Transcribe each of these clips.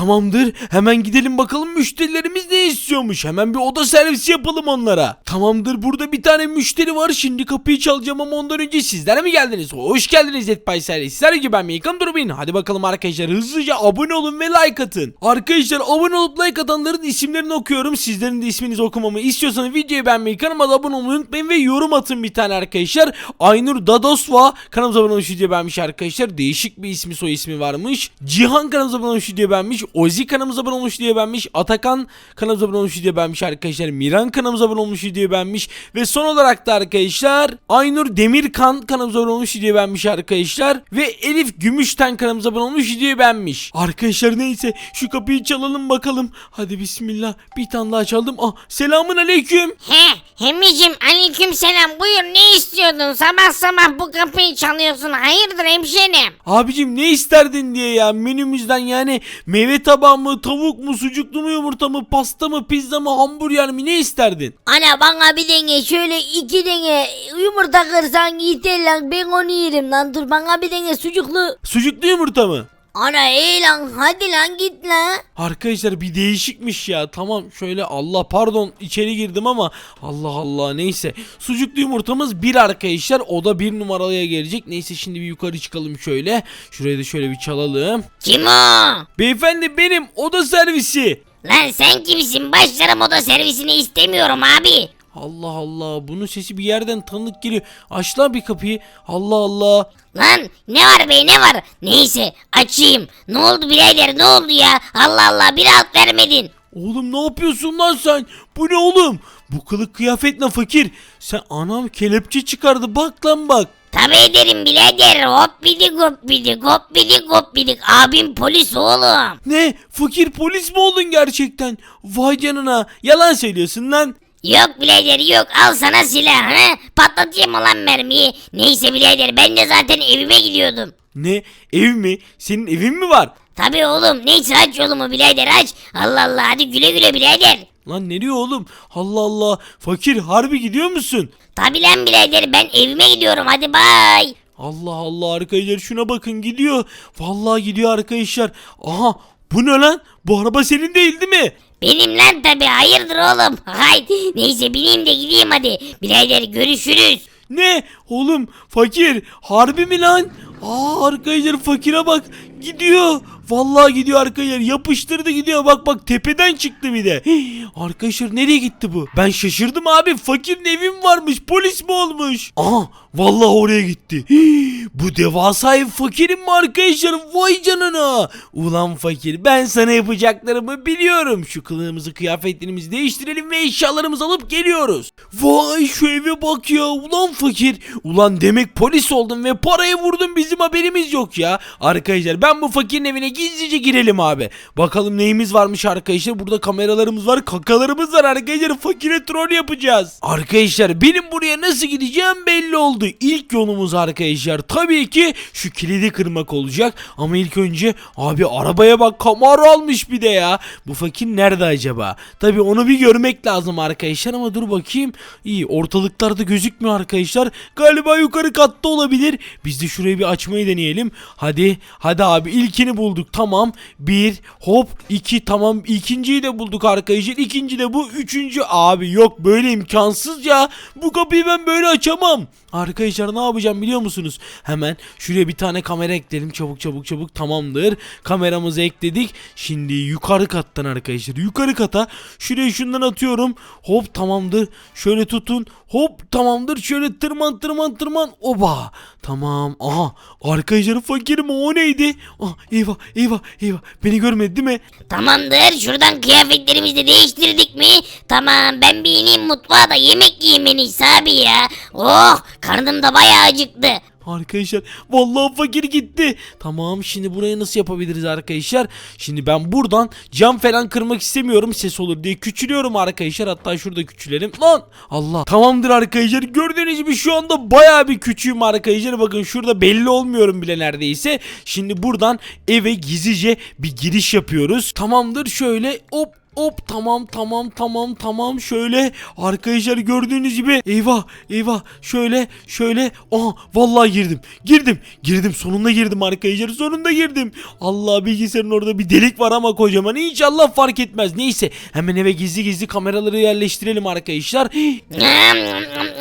Tamamdır. Hemen gidelim bakalım müşterilerimiz ne istiyormuş. Hemen bir oda servisi yapalım onlara. Tamamdır. Burada bir tane müşteri var. Şimdi kapıyı çalacağım ama ondan önce sizler mi geldiniz? Hoş geldiniz Zetpay. Sizler gibi ben Meykam Durubin. Hadi bakalım arkadaşlar hızlıca abone olun ve like atın. Arkadaşlar abone olup like atanların isimlerini okuyorum. Sizlerin de isminizi okumamı istiyorsanız videoyu beğenmeyi, kanalıma abone olmayı unutmayın ve yorum atın bir tane arkadaşlar. Aynur Dadosva kanalımıza abone olmuş video beğenmiş arkadaşlar. Değişik bir ismi soy ismi varmış. Cihan kanalımıza abone olmuş video beğenmiş. Ozi kanalımıza abone olmuş diye beğenmiş. Atakan kanalımıza abone olmuş diye beğenmiş arkadaşlar. Miran kanalımıza abone olmuş diye beğenmiş. Ve son olarak da arkadaşlar Aynur Demirkan kanalımıza abone olmuş diye beğenmiş arkadaşlar. Ve Elif Gümüşten kanalımıza abone olmuş diye beğenmiş. Arkadaşlar neyse şu kapıyı çalalım bakalım. Hadi bismillah. Bir tane daha çaldım. Ah selamun aleyküm. He, Hemicim aleyküm selam buyur ne istiyordun sabah sabah bu kapıyı çalıyorsun hayırdır hemşerim? Abicim ne isterdin diye ya menümüzden yani meyve tabağı mı tavuk mu sucuklu mu yumurta mı pasta mı pizza mı hamburger mi ne isterdin? Ana bana bir denge şöyle iki denge yumurta kırsan yeter lan ben onu yerim lan dur bana bir denge sucuklu. Sucuklu yumurta mı? Ana ey lan hadi lan git lan. Arkadaşlar bir değişikmiş ya. Tamam şöyle Allah pardon içeri girdim ama Allah Allah neyse. Sucuklu yumurtamız bir arkadaşlar o da bir numaralıya gelecek. Neyse şimdi bir yukarı çıkalım şöyle. Şurayı da şöyle bir çalalım. Kim o? beyefendi benim oda servisi. Lan sen kimsin? Başlarım oda servisini istemiyorum abi. Allah Allah bunun sesi bir yerden tanıdık geliyor aç lan bir kapıyı Allah Allah Lan ne var be ne var? Neyse açayım. Ne oldu birader ne oldu ya? Allah Allah bir alt vermedin. Oğlum ne yapıyorsun lan sen? Bu ne oğlum? Bu kılık kıyafet ne fakir? Sen anam kelepçe çıkardı bak lan bak. Tabi ederim birader hop bidik hop bidik hop bidik hop bidik abim polis oğlum. Ne? Fakir polis mi oldun gerçekten? Vay canına. Yalan söylüyorsun lan. Yok birader yok al sana silah ha patlatayım mı lan mermiyi. Neyse birader ben de zaten evime gidiyordum. Ne? Ev mi? Senin evin mi var? Tabi oğlum neyse aç yolumu birader aç. Allah Allah hadi güle güle birader. Lan nereye oğlum? Allah Allah. Fakir harbi gidiyor musun? Tabi lan birader ben evime gidiyorum hadi bay. Allah Allah arkadaşlar şuna bakın gidiyor. Vallahi gidiyor arkadaşlar. Aha bu ne lan? Bu araba senin değil değil mi? Benim lan tabi hayırdır oğlum. Haydi neyse bineyim de gideyim hadi. Birader görüşürüz. Ne? Oğlum fakir harbi mi lan? Aa arkadaşlar fakire bak gidiyor. Vallahi gidiyor arkadaşlar yapıştırdı gidiyor bak bak tepeden çıktı bir de. Hii, arkadaşlar nereye gitti bu? Ben şaşırdım abi fakirin evi mi varmış polis mi olmuş? Aha vallahi oraya gitti. Hii, bu devasa ev fakirin mi arkadaşlar? Vay canına. Ulan fakir ben sana yapacaklarımı biliyorum. Şu kılığımızı kıyafetlerimizi değiştirelim ve eşyalarımızı alıp geliyoruz. Vay şu eve bak ya ulan fakir. Ulan demek polis oldun ve parayı vurdun bizim haberimiz yok ya. Arkadaşlar ben bu fakirin evine gizlice girelim abi. Bakalım neyimiz varmış arkadaşlar. Burada kameralarımız var kakalarımız var arkadaşlar. Fakire troll yapacağız. Arkadaşlar benim buraya nasıl gideceğim belli oldu. İlk yolumuz arkadaşlar tabii ki şu kilidi kırmak olacak. Ama ilk önce abi arabaya bak Camaro almış bir de ya. Bu fakir nerede acaba? Tabii onu bir görmek lazım arkadaşlar ama dur bakayım. İyi ortalıklarda gözükmüyor arkadaşlar. Galiba yukarı katta olabilir. Biz de şurayı bir açmayı deneyelim. Hadi hadi abi ilkini bulduk tamam. Bir hop iki tamam ikinciyi de bulduk arkadaşlar. İkinci de bu üçüncü abi yok böyle imkansız ya. Bu kapıyı ben böyle açamam. Arkadaşlar ne yapacağım biliyor musunuz? Hemen şuraya bir tane kamera ekleyelim çabuk çabuk çabuk tamamdır. Kameramızı ekledik. Şimdi yukarı kattan arkadaşlar yukarı kata şuraya şundan atıyorum. Hop tamamdır. Şöyle tutun. Hop tamamdır. Şöyle tırman tırman tırman. Oba. Tamam. Aha. Arkadaşlar fakirim o neydi? Ah eyvah eyvah eyvah. Beni görmedi değil mi? Tamamdır şuradan kıyafetlerimizi de değiştirdik mi? Tamam ben bir ineyim mutfağa da yemek yiyeyim en abi ya. Oh karnım da bayağı acıktı. Arkadaşlar vallahi fakir gitti. Tamam şimdi burayı nasıl yapabiliriz arkadaşlar? Şimdi ben buradan cam falan kırmak istemiyorum ses olur diye küçülüyorum arkadaşlar. Hatta şurada küçülelim. Lan Allah. Tamamdır arkadaşlar. Gördüğünüz gibi şu anda baya bir küçüğüm arkadaşlar. Bakın şurada belli olmuyorum bile neredeyse. Şimdi buradan eve gizlice bir giriş yapıyoruz. Tamamdır şöyle hop hop tamam tamam tamam tamam. Şöyle arkadaşlar gördüğünüz gibi eyvah eyvah. Şöyle şöyle. Aha vallahi girdim. Girdim girdim. Sonunda girdim arkadaşlar sonunda girdim. Allah bilgisayarın orada bir delik var ama kocaman. İnşallah fark etmez. Neyse hemen eve gizli gizli kameraları yerleştirelim arkadaşlar.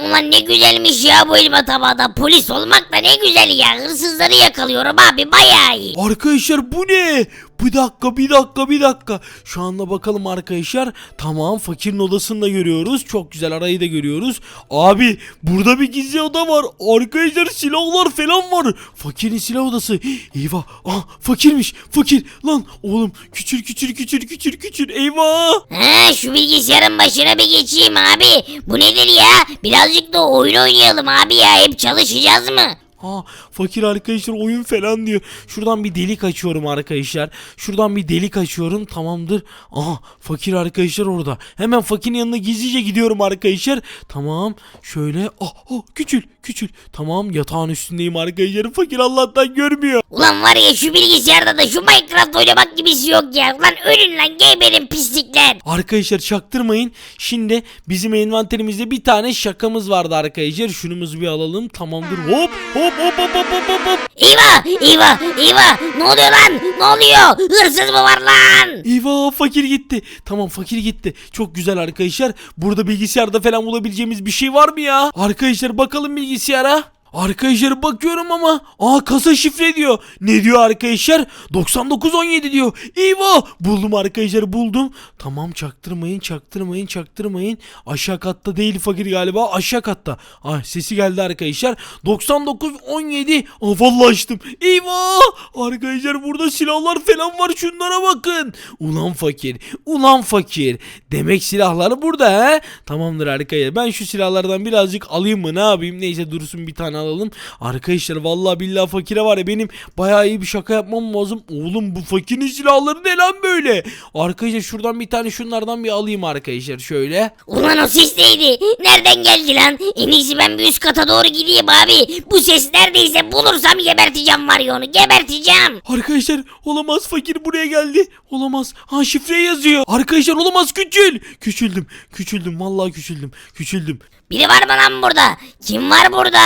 Ulan ne güzelmiş ya bu elma tabağda. Polis olmak da ne güzel ya. Hırsızları yakalıyorum abi bayağı iyi. Arkadaşlar bu ne? Bir dakika bir dakika bir dakika. Şu anda bakalım arkadaşlar. Tamam fakirin odasını da görüyoruz. Çok güzel arayı da görüyoruz. Abi burada bir gizli oda var. Arkadaşlar silahlar falan var. Fakirin silah odası. Eyvah. Ah fakirmiş. Fakir. Lan oğlum küçül küçül küçül küçül küçül. Eyvah. Ha şu bilgisayarın başına bir geçeyim abi. Bu nedir ya? Birazcık da oyun oynayalım abi ya. Hep çalışacağız mı? Ha fakir arkadaşlar oyun falan diyor. Şuradan bir delik açıyorum arkadaşlar. Şuradan bir delik açıyorum tamamdır. Aha fakir arkadaşlar orada. Hemen fakirin yanına gizlice gidiyorum arkadaşlar. Tamam şöyle. Ah oh, küçül küçül. Tamam yatağın üstündeyim arkadaşlar. Fakir Allah'tan görmüyor. Ulan var ya şu bilgisayarda da şu Minecraft oynamak gibisi yok ya. Ulan ölün lan geberin pislikler. Arkadaşlar çaktırmayın. Şimdi bizim envanterimizde bir tane şakamız vardı arkadaşlar. Şunumuzu bir alalım. Tamamdır. Hop hop hop hop hop hop hop. hop. Eyvah eyvah eyvah. Ne oluyor lan? Ne oluyor? Hırsız mı var lan? Eyvah fakir gitti. Tamam fakir gitti. Çok güzel arkadaşlar. Burada bilgisayarda falan bulabileceğimiz bir şey var mı ya? Arkadaşlar bakalım bilgisayara. Arkadaşlar bakıyorum ama aa kasa şifre diyor. Ne diyor arkadaşlar? 9917 diyor. Eyvah! Buldum arkadaşlar buldum. Tamam çaktırmayın çaktırmayın çaktırmayın. Aşağı katta değil fakir galiba aşağı katta. Ah sesi geldi arkadaşlar. 9917. Aa vallahi açtım. Eyvah! Arkadaşlar burada silahlar falan var şunlara bakın. Ulan fakir. Ulan fakir. Demek silahlar burada he? Tamamdır arkadaşlar. Ben şu silahlardan birazcık alayım mı ne yapayım? Neyse dursun bir tane alalım. Arkadaşlar vallahi billahi fakire var ya benim bayağı iyi bir şaka yapmam lazım. Oğlum bu fakirin silahları ne lan böyle? Arkadaşlar şuradan bir tane şunlardan bir alayım arkadaşlar şöyle. Ulan o ses neydi? Nereden geldi lan? En iyisi ben bir üst kata doğru gideyim abi. Bu ses neredeyse bulursam geberteceğim var ya onu geberteceğim. Arkadaşlar olamaz fakir buraya geldi. Olamaz. Ha şifre yazıyor. Arkadaşlar olamaz küçül. Küçüldüm. Küçüldüm vallahi küçüldüm. Küçüldüm. Biri var mı lan burada? Kim var burada?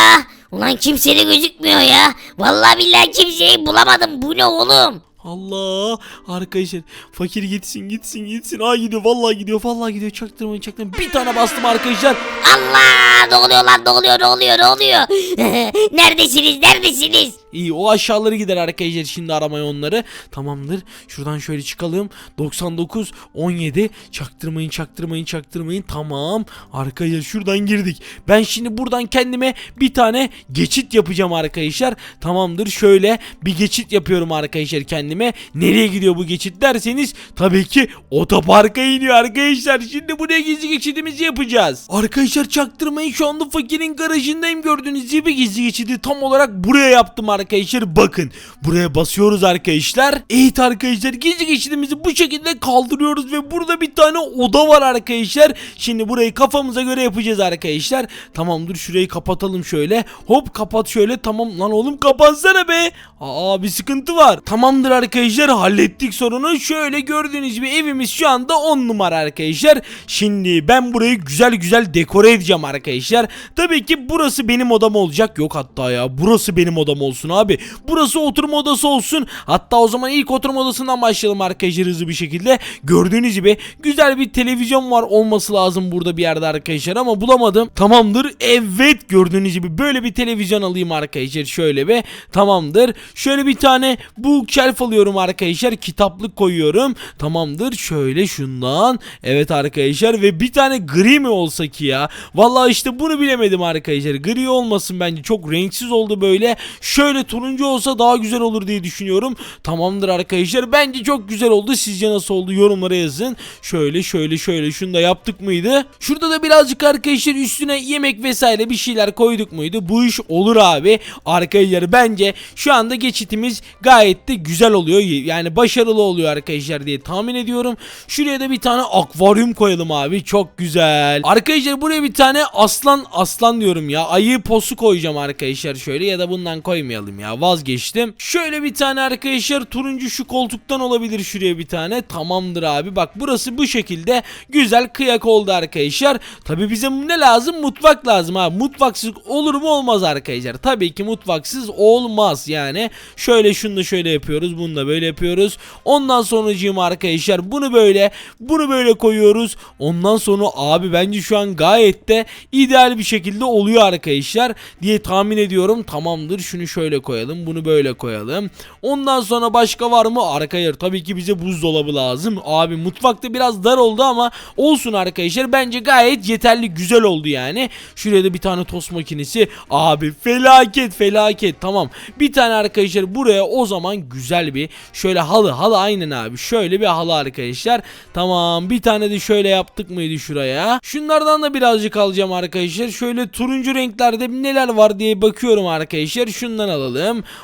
Ulan kimse de gözükmüyor ya. Vallahi billahi kimseyi bulamadım. Bu ne oğlum? Allah arkadaşlar fakir gitsin gitsin gitsin. Aa gidiyor vallahi gidiyor vallahi gidiyor çaktırmayın çaktırmayın. Bir tane bastım arkadaşlar. Allah! Ne oluyor lan? Ne oluyor? Ne oluyor? Ne oluyor? neredesiniz? Neredesiniz? İyi o aşağıları gider arkadaşlar şimdi aramaya onları. Tamamdır. Şuradan şöyle çıkalım. 99 17 çaktırmayın çaktırmayın çaktırmayın. Tamam. Arkadaşlar şuradan girdik. Ben şimdi buradan kendime bir tane geçit yapacağım arkadaşlar. Tamamdır. Şöyle bir geçit yapıyorum arkadaşlar kendime. Nereye gidiyor bu geçit derseniz tabii ki otoparka iniyor arkadaşlar. Şimdi buraya gizli geçidimizi yapacağız. Arkadaşlar çaktırmayın şu anda fakirin garajındayım gördüğünüz gibi gizli geçidi tam olarak buraya yaptım arkadaşlar. Bakın buraya basıyoruz arkadaşlar. Evet arkadaşlar gizli geçidimizi bu şekilde kaldırıyoruz ve burada bir tane oda var arkadaşlar. Şimdi burayı kafamıza göre yapacağız arkadaşlar. Tamamdır şurayı kapatalım şöyle. Hop kapat şöyle tamam lan oğlum kapatsana be. Aa bir sıkıntı var. Tamamdır arkadaşlar hallettik sorunu. Şöyle gördüğünüz gibi evimiz şu anda 10 numara arkadaşlar. Şimdi ben burayı güzel güzel dekore edeceğim arkadaşlar. Tabii ki burası benim odam olacak. Yok hatta ya burası benim odam olsun abi. Burası oturma odası olsun. Hatta o zaman ilk oturma odasından başlayalım arkadaşlar hızlı bir şekilde. Gördüğünüz gibi güzel bir televizyon var olması lazım burada bir yerde arkadaşlar ama bulamadım. Tamamdır. Evet gördüğünüz gibi böyle bir televizyon alayım arkadaşlar şöyle ve tamamdır. Şöyle bir tane bookshelf alıyorum arkadaşlar. Kitaplık koyuyorum. Tamamdır. Şöyle şundan. Evet arkadaşlar ve bir tane gri mi olsa ki ya? Vallahi işte bunu bilemedim arkadaşlar. Gri olmasın bence. Çok renksiz oldu böyle. Şöyle turuncu olsa daha güzel olur diye düşünüyorum. Tamamdır arkadaşlar. Bence çok güzel oldu. Sizce nasıl oldu? Yorumlara yazın. Şöyle şöyle şöyle şunu da yaptık mıydı? Şurada da birazcık arkadaşlar üstüne yemek vesaire bir şeyler koyduk muydu? Bu iş olur abi. Arkadaşlar bence şu anda geçitimiz gayet de güzel oluyor. Yani başarılı oluyor arkadaşlar diye tahmin ediyorum. Şuraya da bir tane akvaryum koyalım abi. Çok güzel. Arkadaşlar buraya bir tane aslan aslan diyorum ya. Ayı posu koyacağım arkadaşlar şöyle ya da bundan koymayalım yapmayalım ya vazgeçtim. Şöyle bir tane arkadaşlar turuncu şu koltuktan olabilir şuraya bir tane. Tamamdır abi bak burası bu şekilde güzel kıyak oldu arkadaşlar. Tabi bize ne lazım? Mutfak lazım ha. Mutfaksız olur mu olmaz arkadaşlar. Tabii ki mutfaksız olmaz yani. Şöyle şunu da şöyle yapıyoruz. Bunu da böyle yapıyoruz. Ondan sonracığım arkadaşlar bunu böyle bunu böyle koyuyoruz. Ondan sonra abi bence şu an gayet de ideal bir şekilde oluyor arkadaşlar diye tahmin ediyorum. Tamamdır. Şunu şöyle koyalım. Bunu böyle koyalım. Ondan sonra başka var mı? Arkadaşlar tabii ki bize buzdolabı lazım. Abi mutfakta biraz dar oldu ama olsun arkadaşlar. Bence gayet yeterli güzel oldu yani. Şuraya da bir tane tost makinesi. Abi felaket felaket. Tamam. Bir tane arkadaşlar buraya o zaman güzel bir şöyle halı halı aynen abi. Şöyle bir halı arkadaşlar. Tamam. Bir tane de şöyle yaptık mıydı şuraya? Şunlardan da birazcık alacağım arkadaşlar. Şöyle turuncu renklerde neler var diye bakıyorum arkadaşlar. Şundan alalım.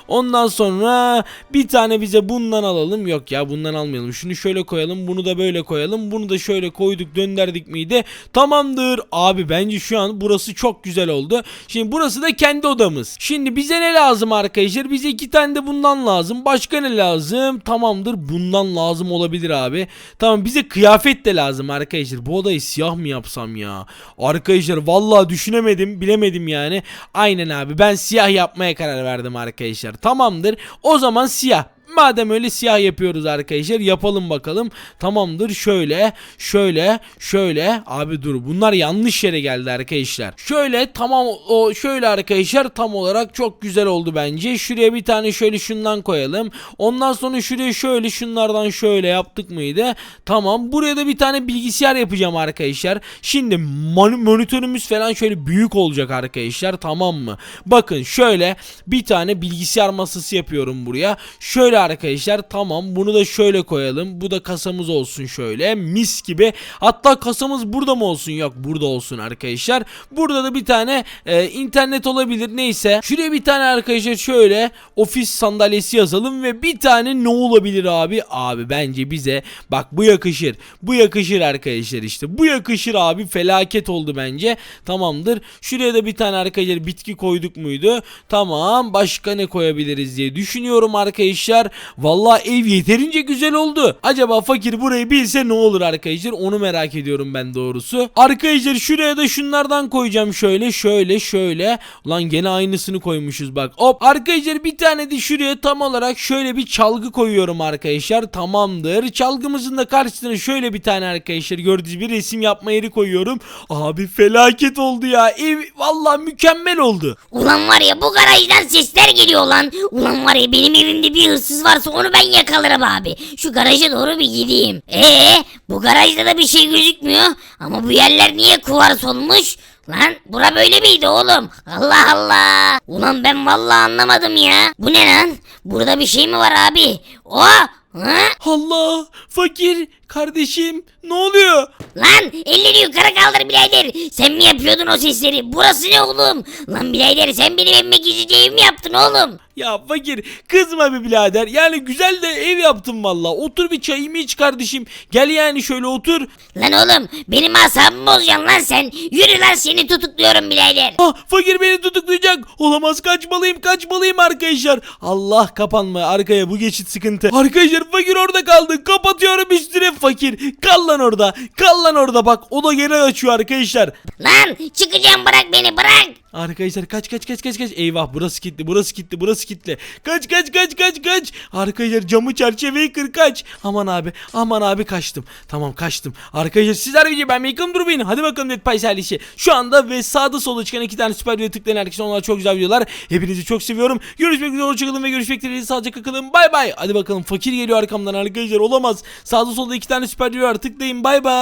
Ondan sonra bir tane bize bundan alalım. Yok ya bundan almayalım. Şunu şöyle koyalım. Bunu da böyle koyalım. Bunu da şöyle koyduk döndürdük miydi? Tamamdır. Abi bence şu an burası çok güzel oldu. Şimdi burası da kendi odamız. Şimdi bize ne lazım arkadaşlar? Bize iki tane de bundan lazım. Başka ne lazım? Tamamdır. Bundan lazım olabilir abi. Tamam bize kıyafet de lazım arkadaşlar. Bu odayı siyah mı yapsam ya? Arkadaşlar vallahi düşünemedim. Bilemedim yani. Aynen abi. Ben siyah yapmaya karar verdim arkadaşlar. Tamamdır. O zaman siyah. Madem öyle siyah yapıyoruz arkadaşlar yapalım bakalım. Tamamdır şöyle şöyle şöyle abi dur bunlar yanlış yere geldi arkadaşlar. Şöyle tamam o şöyle arkadaşlar tam olarak çok güzel oldu bence. Şuraya bir tane şöyle şundan koyalım. Ondan sonra şuraya şöyle şunlardan şöyle yaptık mıydı? Tamam buraya da bir tane bilgisayar yapacağım arkadaşlar. Şimdi mon- monitörümüz falan şöyle büyük olacak arkadaşlar tamam mı? Bakın şöyle bir tane bilgisayar masası yapıyorum buraya. Şöyle arkadaşlar tamam bunu da şöyle koyalım. Bu da kasamız olsun şöyle mis gibi. Hatta kasamız burada mı olsun? Yok burada olsun arkadaşlar. Burada da bir tane e, internet olabilir neyse. Şuraya bir tane arkadaşlar şöyle ofis sandalyesi yazalım ve bir tane ne olabilir abi? Abi bence bize bak bu yakışır. Bu yakışır arkadaşlar işte. Bu yakışır abi. Felaket oldu bence. Tamamdır. Şuraya da bir tane arkadaşlar bitki koyduk muydu? Tamam. Başka ne koyabiliriz diye düşünüyorum arkadaşlar. Vallahi ev yeterince güzel oldu. Acaba fakir burayı bilse ne olur arkadaşlar? Onu merak ediyorum ben doğrusu. Arkadaşlar şuraya da şunlardan koyacağım şöyle şöyle şöyle. Ulan gene aynısını koymuşuz bak. Hop arkadaşlar bir tane de şuraya tam olarak şöyle bir çalgı koyuyorum arkadaşlar. Tamamdır. Çalgımızın da karşısına şöyle bir tane arkadaşlar gördüğünüz bir resim yapma yeri koyuyorum. Abi felaket oldu ya. Ev vallahi mükemmel oldu. Ulan var ya bu garajdan sesler geliyor lan. Ulan var ya benim evimde bir hırsız varsa onu ben yakalarım abi. Şu garaja doğru bir gideyim. Ee, bu garajda da bir şey gözükmüyor. Ama bu yerler niye kuvars olmuş? Lan bura böyle miydi oğlum? Allah Allah. Ulan ben vallahi anlamadım ya. Bu ne lan? Burada bir şey mi var abi? O Ha? Allah fakir kardeşim ne oluyor? Lan elleri yukarı kaldır birader. Sen mi yapıyordun o sesleri? Burası ne oğlum? Lan birader sen benim evime gizlice ev mi yaptın oğlum? Ya fakir kızma be birader yani güzel de ev yaptım valla otur bir çayımı iç kardeşim gel yani şöyle otur. Lan oğlum benim asabımı bozacaksın lan sen. Yürü lan seni tutukluyorum birader. Ah fakir beni tutuklayacak olamaz kaçmalıyım kaçmalıyım arkadaşlar. Allah kapanma arkaya bu geçit sıkıntı. Arkadaşlar fakir orada kaldı kapatıyorum üstüne fakir kal lan orada kal lan orada bak o da gene açıyor arkadaşlar. Lan çıkacağım bırak beni bırak. Arkadaşlar kaç kaç kaç kaç kaç. Eyvah burası kilitli burası kilitli burası kilitli. Kaç kaç kaç kaç kaç. Arkadaşlar camı çerçeveyi kır kaç. Aman abi aman abi kaçtım. Tamam kaçtım. Arkadaşlar sizler video ben Mekan dur beni. Hadi bakalım Dead Pie serisi. Şu anda ve sağda solda çıkan iki tane süper video tıklayın arkadaşlar. Onlar çok güzel videolar. Hepinizi çok seviyorum. Görüşmek üzere hoşçakalın ve görüşmek dileğiyle sağlıcakla kalın. Bay bay. Hadi bakalım fakir geliyor arkamdan arkadaşlar olamaz. Sağda solda iki tane süper video var tıklayın bay bay.